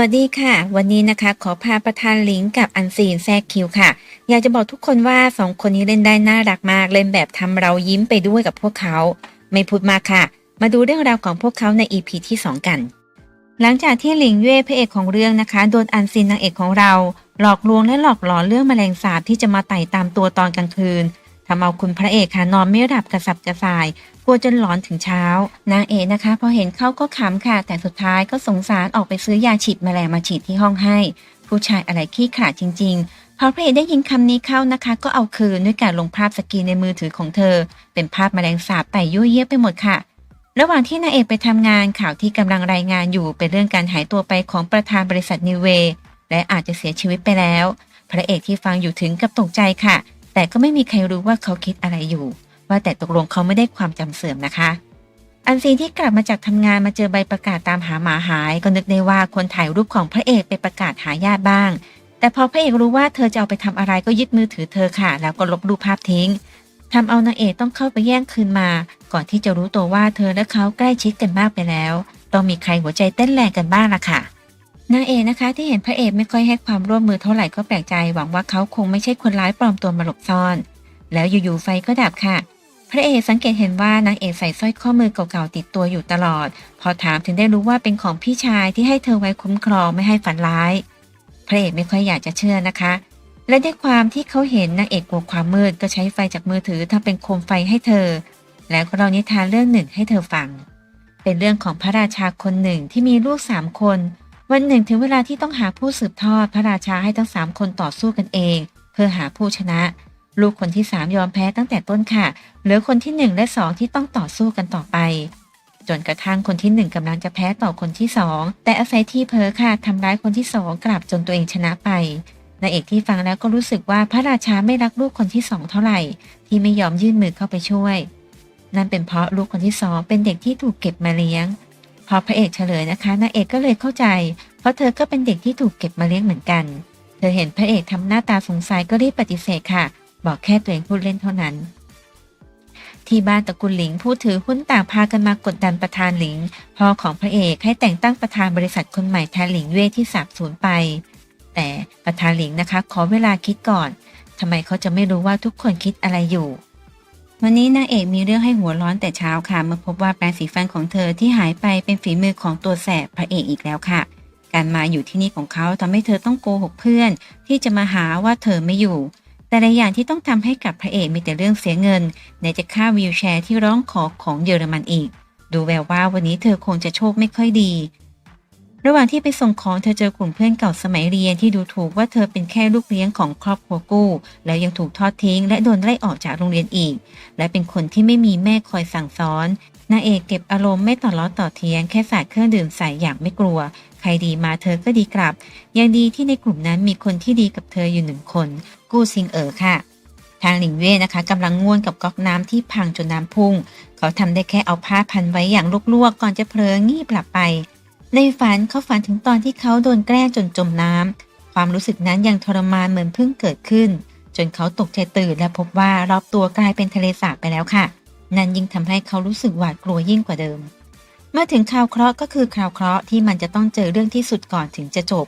วัสดีค่ะ วันนี้นะคะขอพาประธานลิงกับอันซีนแทรกคิวค่ะ อยากจะบอกทุกคนว่าสองคนนี้เล่นได้น่ารักมาก เล่นแบบทำเรายิ้มไปด้วยกับพวกเขา ไม่พูดมากค่ะ มาดูเรื่องราวของพวกเขาใน EP ที่ 2 กัน หลังจากที่หลิงเย่พระเอกของเรื่องนะคะโดนอันซีนนางเอกของเรา หลอกลวงและหลอกหลอนเรื่องแมลงสาบที่จะมาไต่ตามตัวตอนกลางคืน ทำเอาคุณพระเอกค่ะนอนไม่หลับกระสับกระส่ายกลัวจนหลอนถึงเช้า นางเอกนะคะ พอเห็นเขาก็ขำค่ะ แต่สุดท้ายก็สงสารออกไปซื้อยาฉีดแมลงมาฉีดที่ห้องให้ ผู้ชายอะไรขี้ขลาดจริง ๆ พอพระเอกได้ยินคำนี้เข้านะคะ ก็เอาคืนด้วยการลงภาพสกรีนในมือถือของเธอ เป็นภาพแมลงสาบไต่ยั่วเยี่ยไปหมดค่ะระหว่างที่นางเอกไปทำงานข่าวที่กำลังรายงานอยู่เป็นเรื่องการหายตัวไปของประธานบริษัทนิเว และอาจจะเสียชีวิตไปแล้ว พระเอกที่ฟังอยู่ถึงกับตกใจค่ะ แต่ก็ไม่มีใครรู้ว่าเขาคิดอะไรอยู่ ว่าแต่ตกลงเขาไม่ได้ความจำเสื่อมนะคะ อันซีที่กลับมาจากทำงานมาเจอใบประกาศตามหาหมาหาย ก็นึกได้ว่าคนถ่ายรูปของพระเอกไปประกาศหาญาติบ้าง แต่พอพระเอกรู้ว่าเธอจะเอาไปทำอะไรก็ยึดมือถือเธอค่ะ แล้วก็ลบรูปภาพทิ้งทำเอานางเอกต้องเข้าไปแย่งคืนมา ก่อนที่จะรู้ตัวว่าเธอและเขาใกล้ชิดกันมากไปแล้ว ต้องมีใครหัวใจเต้นแรงกันบ้างล่ะค่ะ นางเอกนะคะที่เห็นพระเอกไม่ค่อยให้ความร่วมมือเท่าไหร่ก็แปลกใจหวังว่าเขาคงไม่ใช่คนร้ายปลอมตัวมาหลบซ่อน แล้วอยู่ๆไฟก็ดับค่ะ พระเอกสังเกตเห็นว่านางเอกใส่สร้อยข้อมือเก่าๆติดตัวอยู่ตลอด พอถามถึงได้รู้ว่าเป็นของพี่ชายที่ให้เธอไว้คุ้มครองไม่ให้ฝันร้าย พระเอกไม่ค่อยอยากจะเชื่อนะคะ และด้วยความที่เขาเห็นนางเอกกลัวความมืดก็ใช้ไฟจากมือถือทำเป็นโคมไฟให้เธอ แล้วก็เรานิทานเรื่องหนึ่งให้เธอฟัง เป็นเรื่องของพระราชาคนหนึ่งที่มีลูกสามคน วันหนึ่งถึงเวลาที่ต้องหาผู้สืบทอดพระราชาให้ทั้งสามคนต่อสู้กันเอง เพื่อหาผู้ชนะ ลูกคนที่สามยอมแพ้ตั้งแต่ต้นค่ะ เหลือคนที่หนึ่งและสองที่ต้องต่อสู้กันต่อไป จนกระทั่งคนที่หนึ่งกำลังจะแพ้ต่อคนที่สองแต่อาศัยที่เพอค่ะทำร้ายคนที่สองกลับจนตัวเองชนะไปนางเอกที่ฟังแล้วก็รู้สึกว่าพระราชาไม่รักลูกคนที่สองเท่าไหร่ ที่ไม่ยอมยื่นมือเข้าไปช่วย นั่นเป็นเพราะลูกคนที่สองเป็นเด็กที่ถูกเก็บมาเลี้ยง พอพระเอกเฉลยนะคะนางเอกก็เลยเข้าใจ เพราะเธอก็เป็นเด็กที่ถูกเก็บมาเลี้ยงเหมือนกัน เธอเห็นพระเอกทำหน้าตาสงสัยก็รีบปฏิเสธค่ะ บอกแค่ตัวเองพูดเล่นเท่านั้น ที่บ้านตระกูลหลิงผู้ถือหุ้นต่างพากันมากดดันประธานหลิงพ่อของพระเอกให้แต่งตั้งประธานบริษัทคนใหม่แทนหลิงเว่ยที่สาบสูญไป แต่ประธานหลิงนะคะ ขอเวลาคิดก่อนทำไมเขาจะไม่รู้ว่าทุกคนคิดอะไรอยู่ วันนี้นางเอกมีเรื่องให้หัวร้อนแต่เช้าค่ะ เมื่อพบว่าแปรงสีฟันของเธอที่หายไปเป็นฝีมือของตัวแสบพระเอกอีกแล้วค่ะ การมาอยู่ที่นี่ของเขาทำให้เธอต้องโกหกเพื่อน ที่จะมาหาว่าเธอไม่อยู่ แต่ละอย่างที่ต้องทำให้กับพระเอกมีแต่เรื่องเสียเงินไหนจะค่าวิวแชร์ที่ร้องขอของเยอรมันอีก ดูแววว่าวันนี้เธอคงจะโชคไม่ค่อยดี ระหว่างที่ไปส่งของเธอเจอกลุ่มเพื่อนเก่าสมัยเรียนที่ดูถูกว่าเธอเป็นแค่ลูกเลี้ยงของครอบครัวกู้ แล้วยังถูกทอดทิ้ง และโดนไล่ออกจากโรงเรียนอีก และเป็นคนที่ไม่มีแม่คอยสั่งสอนนางเอกเก็บอารมณ์ไม่ต่อล้อต่อเทียงแค่สาดเครื่องดื่มใส่อย่างไม่กลัว ใครดีมาเธอก็ดีกลับ ยังดีที่ในกลุ่มนั้นมีคนที่ดีกับเธออยู่หนึ่งคน กู้ซิงเอ๋อค่ะ ทางหลิงเว่นะคะกำลังง่วนกับก๊อกน้ำที่พังจนน้ำพุ่ง เขาทำได้แค่เอาผ้าพันไว้อย่างลวกๆก่อนจะเพลิงงีบหลับไป ในฝันเขาฝันถึงตอนที่เขาโดนแกล้งจนจมน้ำความรู้สึกนั้นยังทรมานเหมือนเพิ่งเกิดขึ้น จนเขาตกใจตื่นและพบว่ารอบตัวกลายเป็นทะเลสาบไปแล้วค่ะ นั่นยิ่งทำให้เขารู้สึกหวาดกลัวยิ่งกว่าเดิมเมื่อถึงคราวเคราะห์ก็คือคราวเคราะห์ที่มันจะต้องเจอเรื่องที่สุดก่อนถึงจะจบ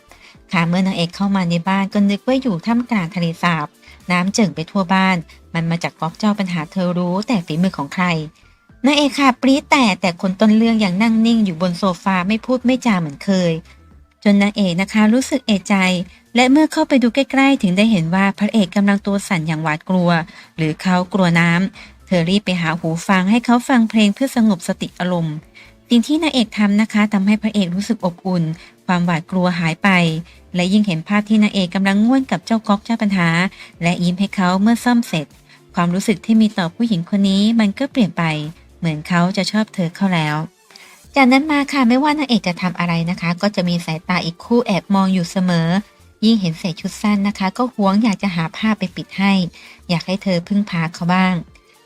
ค่ะเมื่อนางเอกเข้ามาในบ้านก็นึกว่าอยู่ท่ามกลางทะเลสาบ น้ำเจิ่งไปทั่วบ้าน มันมาจากก๊อกเจ้าปัญหาเธอรู้แต่ฝีมือของใคร นางเอกค่ะปรี๊ดแต่แต่คนต้นเรื่องอย่างนั่งนิ่งอยู่บนโซฟาไม่พูดไม่จาเหมือนเคย จนนางเอกนะคะรู้สึกเอะใจ และเมื่อเข้าไปดูใกล้ๆ ถึงได้เห็นว่าพระเอกกำลังตัวสั่นอย่างหวาดกลัว หรือเขากลัวน้ำเธอรีบไปหาหูฟังให้เขาฟังเพลงเพื่อสงบสติอารมณ์สิ่งที่นางเอกทำนะคะทำให้พระเอกรู้สึกอบอุ่น ความหวาดกลัวหายไป และยิ่งเห็นภาพที่นางเอกกำลังง่วนกับเจ้าก๊อกเจ้าปัญหา และยิ้มให้เขาเมื่อซ่อมเสร็จ ความรู้สึกที่มีต่อผู้หญิงคนนี้มันก็เปลี่ยนไป เหมือนเขาจะชอบเธอเข้าแล้ว จากนั้นมาค่ะไม่ว่านางเอกจะทำอะไรนะคะ ก็จะมีสายตาอีกคู่แอบมองอยู่เสมอ ยิ่งเห็นใส่ชุดสั้นนะคะ ก็หวงอยากจะหาผ้าไปปิดให้ อยากให้เธอพึ่งพาเขาบ้าง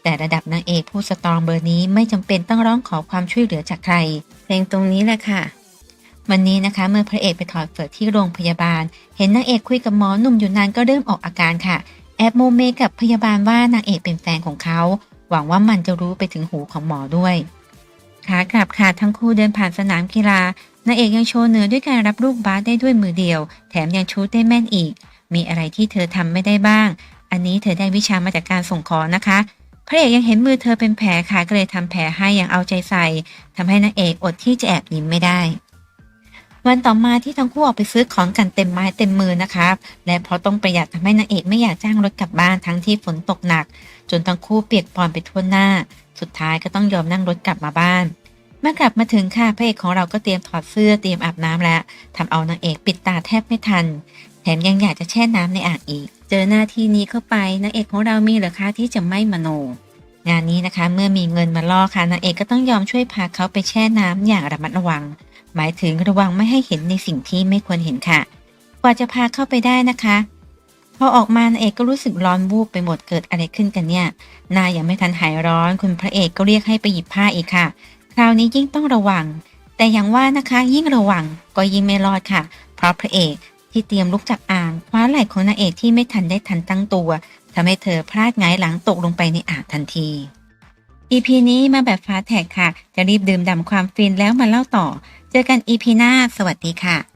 แต่ระดับนางเอกผู้สตรองเบอร์นี้ไม่จำเป็นต้องร้องขอความช่วยเหลือจากใครเพลงตรงนี้แหละค่ะวันนี้นะคะเมื่อพระเอกไปถอดเฟิร์ที่โรงพยาบาล เห็นนางเอกคุยกับหมอหนุ่มอยู่นานก็เริ่มออกอาการค่ะ แอบโมเมกับพยาบาลว่านางเอกเป็นแฟนของเขา หวังว่ามันจะรู้ไปถึงหูของหมอด้วยขากลับค่ะทั้งคู่เดินผ่านสนามกีฬานางเอกยังโชว์เหนือด้วยการรับลูกบาสได้ด้วยมือเดียว แถมยังชูตได้แม่นอีก มีอะไรที่เธอทำไม่ได้บ้าง อันนี้เธอได้วิชามาจากการส่งขอนะคะ พระเอกยังเห็นมือเธอเป็นแผลค่ะก็เลยทำแผลให้อย่างเอาใจใส่ทำให้นางเอกอดที่จะแอบยิ้มไม่ได้ วันต่อมาที่ทั้งคู่ออกไปซื้อของกันเต็มไม้เต็มมือนะคะและเพราะต้องประหยัดทำให้นางเอกไม่อยากจ้างรถกลับบ้านทั้งที่ฝนตกหนัก จนทั้งคู่เปียกปอนไปทั่วหน้า สุดท้ายก็ต้องยอมนั่งรถกลับมาบ้านเมื่อกลับมาถึงค่ะพระเอกของเราก็เตรียมถอดเสื้อเตรียมอาบน้ำแล้วทำเอานางเอกปิดตาแทบไม่ทัน แถมยังอยากจะแช่น้ำในอ่างอีก เจอหน้าที่นี้เข้าไปนางเอกของเรามีเหรือคะที่จะไม่มโน งานนี้นะคะเมื่อมีเงินมาล่อค่ะนางเอกก็ต้องยอมช่วยพาเขาไปแช่น้ำอย่างระมัดระวัง หมายถึงระวังไม่ให้เห็นในสิ่งที่ไม่ควรเห็นค่ะ กว่าจะพาเข้าไปได้นะคะ พอออกมานางเอกก็รู้สึกร้อนวูบไปหมดเกิดอะไรขึ้นกันเนี่ยนายังไม่ทันหายร้อน คุณพระเอกก็เรียกให้ไปหยิบผ้าอีกค่ะ คราวนี้ยิ่งต้องระวัง แต่อย่างว่านะคะยิ่งระวังก็ยิ่งไม่รอดค่ะ เพราะพระเอกที่เตรียมลุกจากอ่างคว้าไหล่ของนางเอกที่ไม่ทันได้ทันตั้งตัวทำให้เธอพลาดหงายหลังตกลงไปในอ่างทันที EP นี้มาแบบฟ้าแท็กค่ะ จะรีบดื่มด่ำความฟินแล้วมาเล่าต่อ เจอกัน EP หน้า สวัสดีค่ะ